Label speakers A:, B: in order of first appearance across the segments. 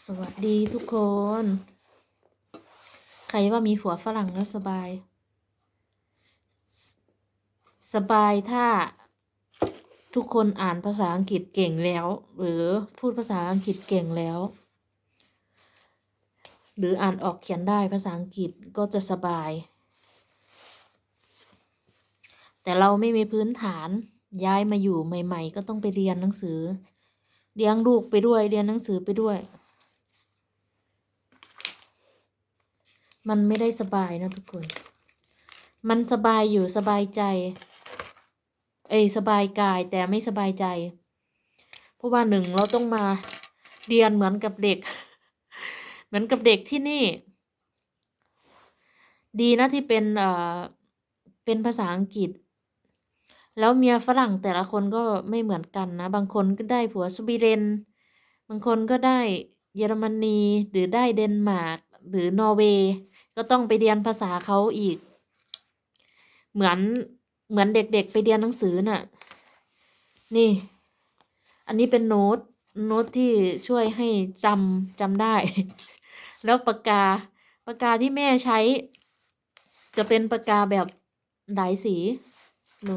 A: สวัสดีทุกคน ใครว่ามีผัวฝรั่งแล้วสบายสสบายถ้าทุกคนอ่านภาษาอังกฤษเก่งแล้ว หรือพูดภาษาอังกฤษเก่งแล้ว หรืออ่านออกเขียนได้ภาษาอังกฤษก็จะสบาย แต่เราไม่มีพื้นฐานย้ายมาอยู่ใหม่ ๆ ก็ต้องไปเรียนหนังสือเลี้ยงลูกไปด้วยเรียนหนังสือไปด้วย มันไม่ได้สบายนะทุกคน มันสบายอยู่สบายใจ เอยสบายกายแต่ไม่สบายใจ เพราะว่าหนึ่งเราต้องมาเรียนเหมือนกับเด็ก เหมือนกับเด็กที่นี่ ดีนะที่เป็นเอ่อเป็นภาษาอังกฤษ แล้วเมียฝรั่งแต่ละคนก็ไม่เหมือนกันนะ บางคนก็ได้ผัวสวีเดน บางคนก็ได้เยอรมนีหรือได้เดนมาร์กหรือนอร์เวย์ ก็ต้องไปเรียนภาษาเขาอีก เหมือนเหมือนเด็กๆไปเรียนหนังสือน่ะ นี่ อันนี้เป็นโน้ตโน้ตที่ช่วยให้จำจำได้ แล้วปากกาปากกาที่แม่ใช้ จะเป็นปากกาแบบดายสีดู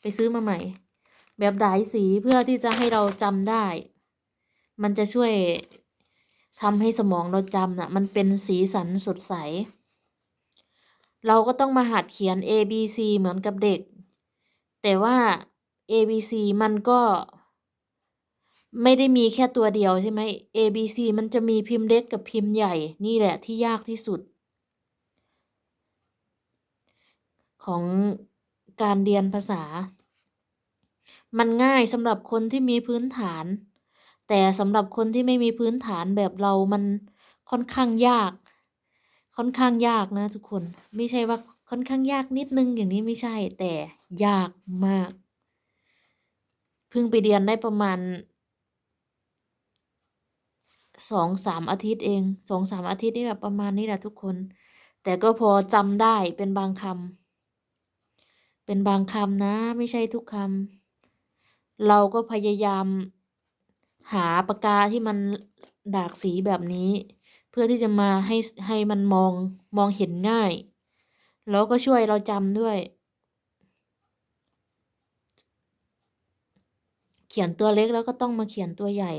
A: ไปซื้อมาใหม่ แบบดายสีเพื่อที่จะให้เราจำได้ มันจะช่วย ทำให้สมองเราจำน่ะมันเป็นสีสันสดใส เราก็ต้องมาหัดเขียน A B C เหมือนกับเด็ก แต่ว่า A B C มันก็ไม่ได้มีแค่ตัวเดียวใช่ไหม A B C มันจะมีพิมพ์เล็กกับพิมพ์ใหญ่ นี่แหละที่ยากที่สุด ของการเรียนภาษา มันง่ายสำหรับคนที่มีพื้นฐาน แต่สำหรับคนที่ไม่มีพื้นฐานแบบเรามันค่อนข้างยาก ค่อนข้างยากนะทุกคน ไม่ใช่ว่าค่อนข้างยากนิดนึงอย่างนี้ไม่ใช่ แต่ยากมาก เพิ่งไปเรียนได้ประมาณสองสามอาทิตย์เองสองสามอาทิตย์นี่แหละประมาณนี้แหละทุกคน แต่ก็พอจำได้เป็นบางคำเป็นบางคำนะ ไม่ใช่ทุกคำเราก็พยายาม หาปากกาที่มันดากสีแบบนี้ เพื่อที่จะมาให้ให้มันมองมองเห็นง่าย แล้วก็ช่วยเราจำด้วย เขียนตัวเล็กแล้วก็ต้องมาเขียนตัวใหญ่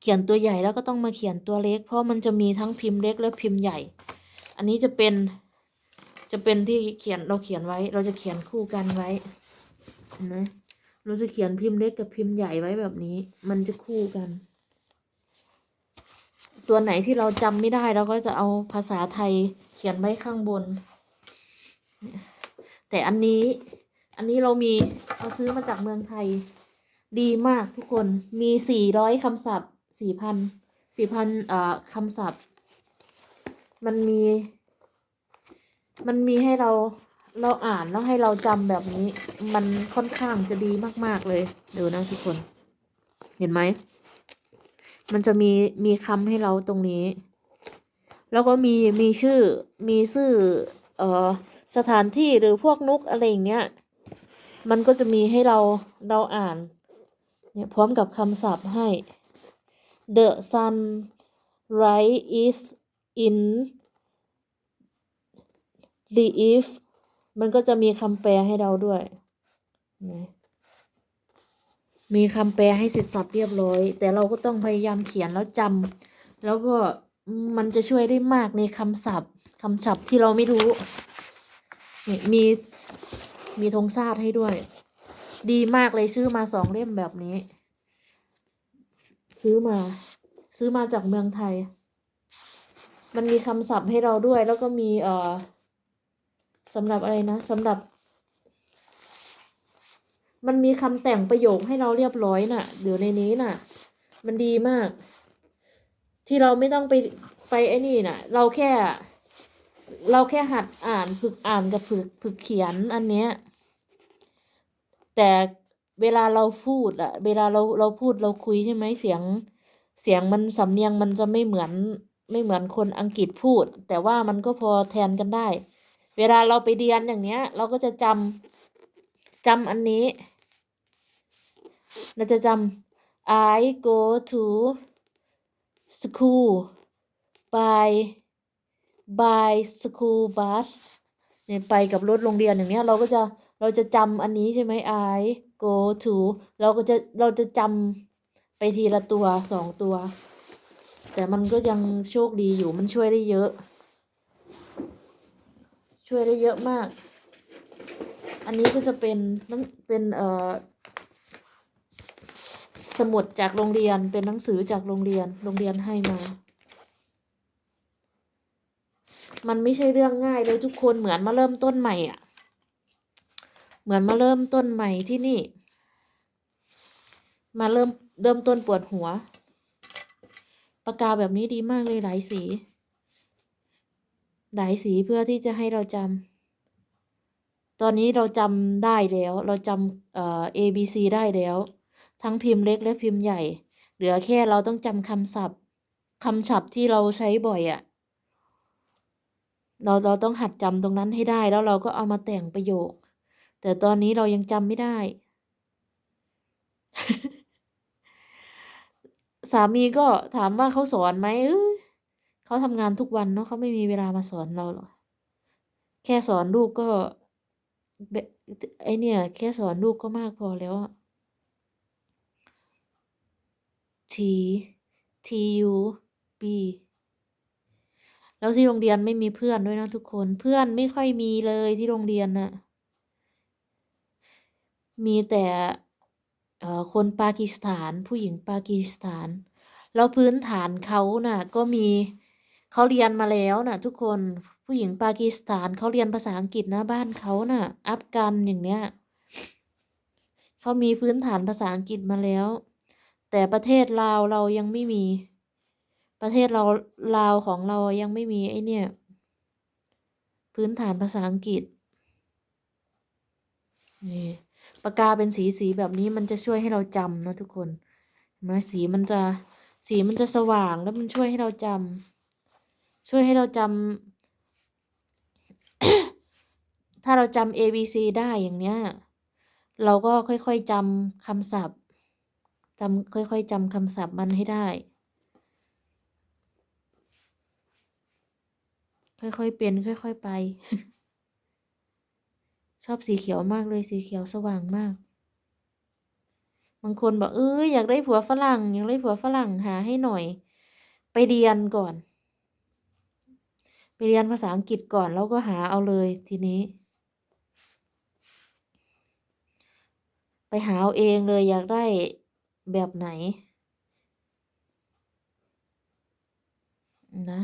A: เขียนตัวใหญ่แล้วก็ต้องมาเขียนตัวเล็ก เพราะมันจะมีทั้งพิมพ์เล็กและพิมพ์ใหญ่ อันนี้จะเป็นจะเป็นที่เขียนเราเขียนไว้ เราจะเขียนคู่กันไว้นไหม เราจะเขียนพิมพ์เล็กกับพิมพ์ใหญ่ไว้แบบนี้ มันจะคู่กัน ตัวไหนที่เราจำไม่ได้เราก็จะเอาภาษาไทยเขียนไว้ข้างบน แต่อันนี้ อันนี้เรามีเราซื้อมาจากเมืองไทย ดีมากทุกคนมีสี่ร้อยคำศัพท์สี่พันสี่พันเอ่อคำศัพท์ มันมี มันมีให้เรา เราอ่านแล้วให้เราจำแบบนี้ มันค่อนข้างจะดีมากๆเลยเดี๋ยวนะทุกคน เห็นไหม มันจะมีมีคำให้เราตรงนี้ แล้วก็มีมีชื่อมีชื่อเอ่อสถานที่หรือพวกนุกอะไรอย่างเงี้ย มันก็จะมีให้เราเราอ่าน เนี่ยพร้อมกับคำศัพท์ให้ The sun rise is in the east มันก็จะมีคำแปลให้เราด้วยนะมีคำแปลให้เสร็จสับเรียบร้อย แต่เราก็ต้องพยายามเขียนแล้วจำแล้วก็มันจะช่วยได้มากในคำศัพท์คำศัพท์ที่เราไม่รู้นี่มีมีธงชาติให้ด้วย ดีมากเลยซื้อมาสองเล่มแบบนี้ ซื้อมา ซื้อมาจากเมืองไทย มันมีคำศัพท์ให้เราด้วย แล้วก็มีเอ่อ สำหรับอะไรนะสำหรับ มันมีคำแต่งประโยคให้เราเรียบร้อยน่ะเดี๋ยวในนี้น่ะ มันดีมาก ที่เราไม่ต้องไปไปไอ้นี่น่ะ เราแค่ เราแค่หัดอ่านฝึกอ่านกับฝึกฝึกเขียนอันเนี้ย แต่เวลาเราพูดอะเวลาเราเราพูดเราคุยใช่ไหมเสียง เสียงมันสำเนียงมันจะไม่เหมือนไม่เหมือนคนอังกฤษพูด แต่ว่ามันก็พอแทนกันได้ เวลาเราไปเรียนอย่างเนี้ย เราก็จะจำจำอันนี้ เราจะจ I go to school by by school bus เนี่ยไปกับรถโรงเรียนอย่างเนี้ย เราก็จะเราจะจำอันนี้ใช่ไหม I go to เราก็จะเราจะจำไปทีละตัวสองตัว แต่มันก็ยังโชคดีอยู่มันช่วยได้เยอะ ช่วยได้เยอะมาก อันนี้ก็จะเป็นนังเป็นเอ่อสมุดจากโรงเรียนเป็นหนังสือจากโรงเรียนโรงเรียนให้มา มันไม่ใช่เรื่องง่ายเลยทุกคนเหมือนมาเริ่มต้นใหม่อะ เหมือนมาเริ่มต้นใหม่ที่นี่ มาเริ่มเริ่มต้นปวดหัว ปากกาแบบนี้ดีมากเลยหลายสี หลายสีเพื่อที่จะให้เราจำตอนนี้เราจำได้แล้ว เราจำเอ่อ A B C ได้แล้ว ทั้งพิมพ์เล็กและพิมพ์ใหญ่ เหลือแค่เราต้องจำคำศัพท์คำศัพท์ที่เราใช้บ่อยอะ่ะ เราเราต้องหัดจำตรงนั้นให้ได้แล้วเราก็เอามาแต่งประโยค แต่ตอนนี้เรายังจำไม่ได้ สามีก็ถามว่าเขาสอนไหมเออ เขาทำงานทุกวันเนาะเขาไม่มีเวลามาสอนเราหรอกแค่สอนลูกก็เบไอเนี่ย แค่สอนลูกก็มากพอแล้วอะ T T U B แล้วที่โรงเรียนไม่มีเพื่อนด้วยนะทุกคนเพื่อนไม่ค่อยมีเลยที่โรงเรียนน่ะ มีแต่คนปากีสถาน ผู้หญิงปากีสถาน แล้วพื้นฐานเขาน่ะ ก็มี เขาเรียนมาแล้วน่ะ ทุกคนผู้หญิงปากีสถานเขาเรียนภาษาอังกฤษนะบ้านเขาน่ะ อัฟกันอย่างเนี้ยเขามีพื้นฐานภาษาอังกฤษมาแล้ว แต่ประเทศลาวเรายังไม่มี ประเทศเราลาวของเรายังไม่มีไอเนี่ย พื้นฐานภาษาอังกฤษนี่ปากกาเป็นสีสีแบบนี้มันจะช่วยให้เราจำนะทุกคนเห็นไหมสีมันจะสีมันจะสว่างแล้วมันช่วยให้เราจำ ช่วยให้เราจำถ้าเราจำ A B C ได้อย่างเนี้ย เราก็ค่อยๆจำคำศัพท์จำค่อยๆจำคำศัพท์มันให้ได้ ค่อยๆเป็นค่อย ๆไป ชอบสีเขียวมากเลยสีเขียวสว่างมาก บางคนบอกเอออยากได้ผัวฝรั่ง อยากได้ผัวฝรั่งหาให้หน่อย ไปเรียนก่อน ไปเรียนภาษาอังกฤษก่อนแล้วก็หาเอาเลยทีนี้ ไปหาเอาเองเลยอยากได้แบบไหน นะ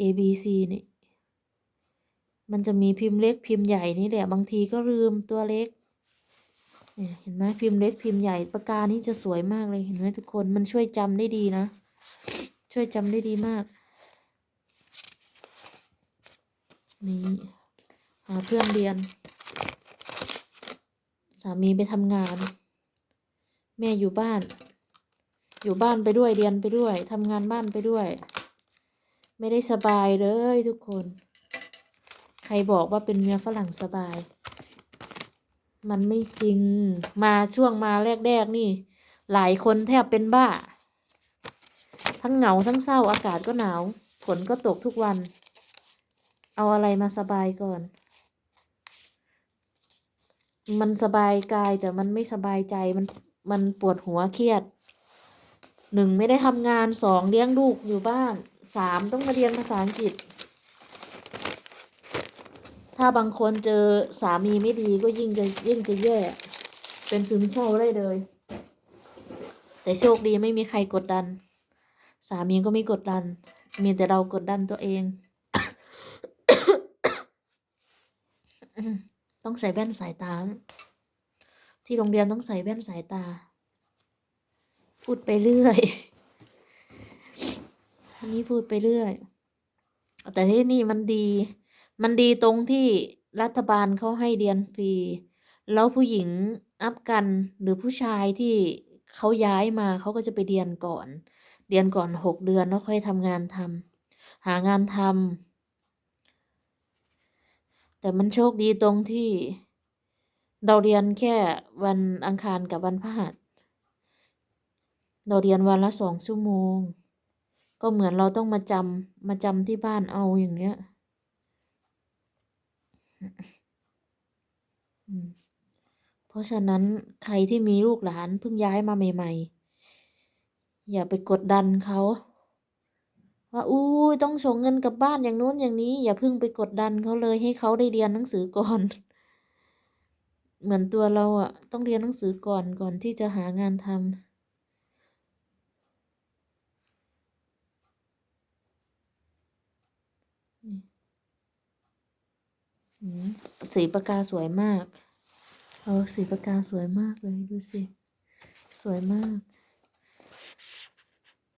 A: A B C นี่ มันจะมีพิมพ์เล็กพิมพ์ใหญ่นี่แหละ บางทีก็ลืมตัวเล็กเห็นไหมพิมพ์เล็กพิมพ์ใหญ่ปากกานี่จะสวยมากเลยเห็นไหมทุกคนมันช่วยจำได้ดีนะ ช่วยจำได้ดีมาก นี่หาเพื่อนเรียน สามีไปทำงาน แม่อยู่บ้าน อยู่บ้านไปด้วยเรียนไปด้วยทำงานบ้านไปด้วย ไม่ได้สบายเลยทุกคน ใครบอกว่าเป็นเมียฝรั่งสบาย มันไม่จริงมาช่วงมาแรกๆนี่ หลายคนแทบเป็นบ้า ทั้งเหงาทั้งเศร้าอากาศก็หนาวฝนก็ตกทุกวัน เอาอะไรมาสบายก่อน มันสบายกายแต่มันไม่สบายใจมันมันปวดหัวเครียดหนึ่งไม่ได้ทำงานสองเลี้ยงลูกอยู่บ้านสามต้องมาเรียนภาษาอังกฤษ ถ้าบางคนเจอสามีไม่ดีก็ยิ่งจะยิ่งจะแย่ เป็นซึมเศร้าได้เลย แต่โชคดีไม่มีใครกดดัน สามีก็ไม่กดดัน มีแต่เรากดดันตัวเอง ต้องใส่แว่นสายตา ที่โรงเรียนต้องใส่แว่นสายตา พูดไปเรื่อยอันนี้พูดไปเรื่อย แต่ที่นี่มันดี มันดีตรงที่รัฐบาลเขาให้เรียนฟรี แล้วผู้หญิงอัฟกันหรือผู้ชายที่เขาย้ายมาเขาก็จะไปเรียนก่อน เรียนก่อนหกเดือนแล้วค่อยทำงานทำหางานทำ แต่มันโชคดีตรงที่ เราเรียนแค่วันอังคารกับวันพฤหัส เราเรียนวันละ2ชั่วโมง ก็เหมือนเราต้องมาจำมาจำที่บ้านเอาอย่างเงี้ยเพราะฉะนั้นใครที่มีลูกหลานเพิ่งย้ายมาใหม่ ๆ อย่าไปกดดันเขา ว่าอุ๊ยต้องส่งเงินกลับบ้านอย่างนู้นอย่างนี้ อย่าเพิ่งไปกดดันเขาเลยให้เขาได้เรียนหนังสือก่อน เหมือนตัวเราอะต้องเรียนหนังสือก่อนก่อนที่จะหางานทำสีปากกาสวยมาก เออสีปากกาสวยมากเลยดูสิ สวยมาก